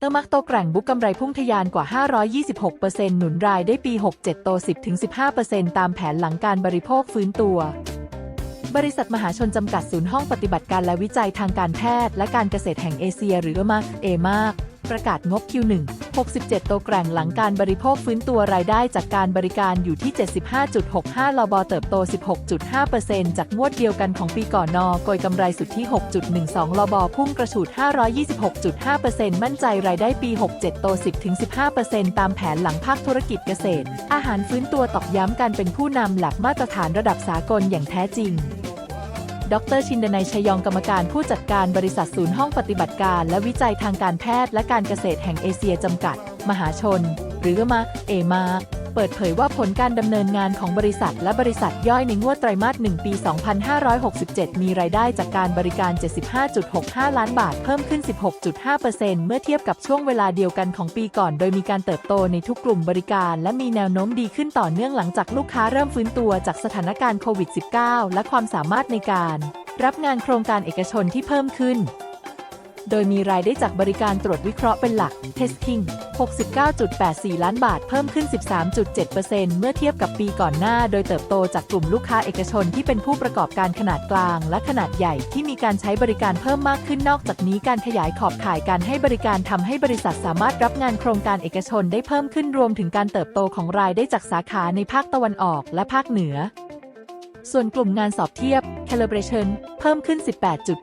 เตอร์มักโตแกร่งบุ๊กกำไรพุ่งทะยานกว่า 526%หนุนรายได้ปี 67 โต 10-15%ตามแผนหลังการบริโภคฟื้นตัว บริษัทมหาชนจำกัดศูนย์ห้องปฏิบัติการและวิจัยทางการแพทย์และการเกษตรแห่งเอเชียหรือเอมาเอมาก ประกาศงบ Q1 67 โตแกร่งหลังการบริโภคฟื้นตัวรายได้จากการบริการอยู่ที่ 75.65 ลบเติบโต 16.5%จากงวดเดียวกันของปีก่อนนอกยกำไรสุทธิ 6.12 ลบพุ่งกระฉูด 526.5%มั่นใจรายได้ปี 67 โต 10-15%ตามแผนหลังภาคธุรกิจเกษตร อาหารฟื้นตัวตอกย้ำการเป็นผู้นำหลักมาตรฐานระดับสากลอย่างแท้จริง ดรชินดนัยชยองกรรมการผู้จัดการบริษัทศูนย์ห้องปฏิบัติการ และวิจัยทางการแพทย์และการเกษตรแห่งเอเชียจำกัด มหาชน หรือมา เอมา เปิดเผยว่าผลการดำเนินงานของบริษัทและบริษัทย่อยในงวดไตรมาส 1 ปี 2567 มีรายได้จากการบริการ 75.65 ล้านบาท เพิ่มขึ้น 16.5%เมื่อเทียบกับช่วงเวลาเดียวกันของปีก่อน โดยมีการเติบโตในทุกกลุ่มบริการ และมีแนวโน้มดีขึ้นต่อเนื่องหลังจากลูกค้าเริ่มฟื้นตัวจากสถานการณ์โควิด -19 และความสามารถในการ รับงานโครงการเอกชนที่เพิ่มขึ้น โดยมีรายได้จากบริการตรวจวิเคราะห์เป็นหลัก testing 69.84 ล้านบาทเพิ่มขึ้น 13.7%เมื่อเทียบกับปีก่อนหน้า โดยเติบโตจากกลุ่มลูกค้าเอกชนที่เป็นผู้ประกอบการขนาดกลาง และขนาดใหญ่ที่มีการใช้บริการเพิ่มมากขึ้นนอกจากนี้การขยายขอบข่ายการให้บริการทำให้บริษัทสามารถรับงานโครงการเอกชนได้เพิ่มขึ้นรวมถึงการเติบโตของรายได้จากสาขาในภาคตะวันออกและภาคเหนือ ส่วนกลุ่มงานสอบเทียบ calibration เพิ่มขึ้น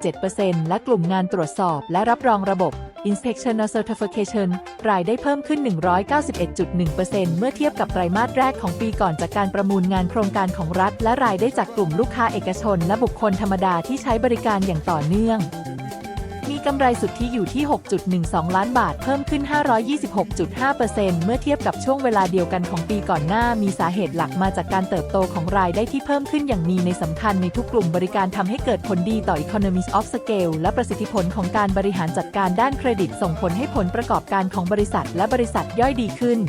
18.7%และกลุ่มงานตรวจสอบและรับรองระบบ inspection or certification รายได้เพิ่มขึ้น 191.1%เมื่อเทียบกับไตรมาสแรกของปีก่อนจากการประมูลงานโครงการของรัฐ และรายได้จากกลุ่มลูกค้าเอกชน และบุคคลธรรมดาที่ใช้บริการอย่างต่อเนื่อง มีกำไรสุทธิอยู่ที่ 6.12 ล้านบาท เพิ่มขึ้น 526.5%เมื่อเทียบกับช่วงเวลาเดียวกันของปีก่อนหน้า มีสาเหตุหลักมาจากการเติบโตของรายได้ที่เพิ่มขึ้นอย่างมีในสำคัญในทุกกลุ่มบริการทำให้เกิดผลดีต่อ Economies of Scale และประสิทธิผลของการบริหารจัดการด้านเครดิตส่งผลให้ผลประกอบการของบริษัทและบริษัทย่อยดีขึ้น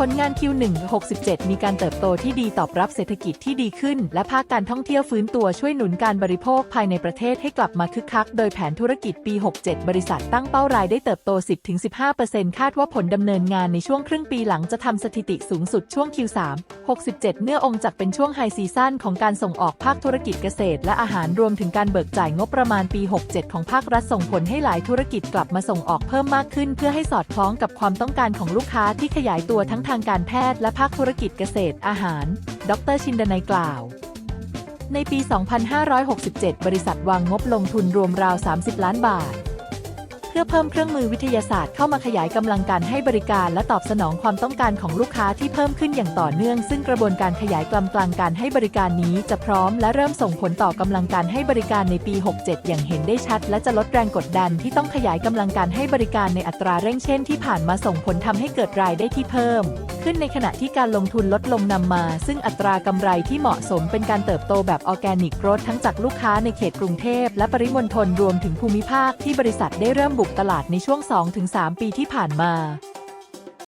ผลงาน Q1 67 มีการเติบโตที่ดีตอบรับเศรษฐกิจที่ดีขึ้น และภาคการท่องเที่ยวฟื้นตัวช่วยหนุนการบริโภคภายในประเทศให้กลับมาคึกคัก โดยแผนธุรกิจปี 67 บริษัทตั้งเป้ารายได้เติบโต 10-15%คาดว่าผลดำเนินงานในช่วงครึ่งปีหลังจะทำสถิติสูงสุดช่วง Q3 67 เนื่อองค์จากเป็นช่วงไฮซีซั่นของการส่งออกภาคธุรกิจเกษตร และอาหารรวมถึงการเบิกจ่ายงบประมาณปี 67 ของภาครัฐส่งผลให้หลายธุรกิจกลับมาส่งออกเพิ่มมากขึ้น เพื่อให้สอดคล้องกับความต้องการของลูกค้าที่ขยายตัวทั้งทางการแพทย์และภาคธุรกิจเกษตรอาหาร ดรชินดนัยกล่าว ในปี 2567 บริษัทวางงบลงทุนรวมราว 30 ล้านบาท พื่อเพิ่มเครื่องมือวิทยาศาสตร์เข้ามาขยายกำลังการให้บริการ และตอบสนองความต้องการของลูกค้าที่เพิ่มขึ้นอย่างต่อเนื่อง ซึ่งกระบวนการขยายกำลังการให้บริการนี้จะพร้อม และเริ่มส่งผลต่อกำลังการให้บริการในปี 67 อย่างเห็นได้ชัด และจะลดแรงกดดันที่ต้องขยายกำลังการให้บริการในอัตราเร่งเช่นที่ผ่านมาส่งผลทำให้เกิดรายได้ที่เพิ่ม ขึ้นในขณะที่การลงทุนลดลงนำมา ซึ่งอัตรากำไรที่เหมาะสมเป็นการเติบโตแบบออร์แกนิกโกรธทั้งจากลูกค้าในเขตกรุงเทพและปริมณฑลรวมถึงภูมิภาคที่บริษัทได้เริ่มบุกตลาดในช่วง 2-3 ปีที่ผ่านมา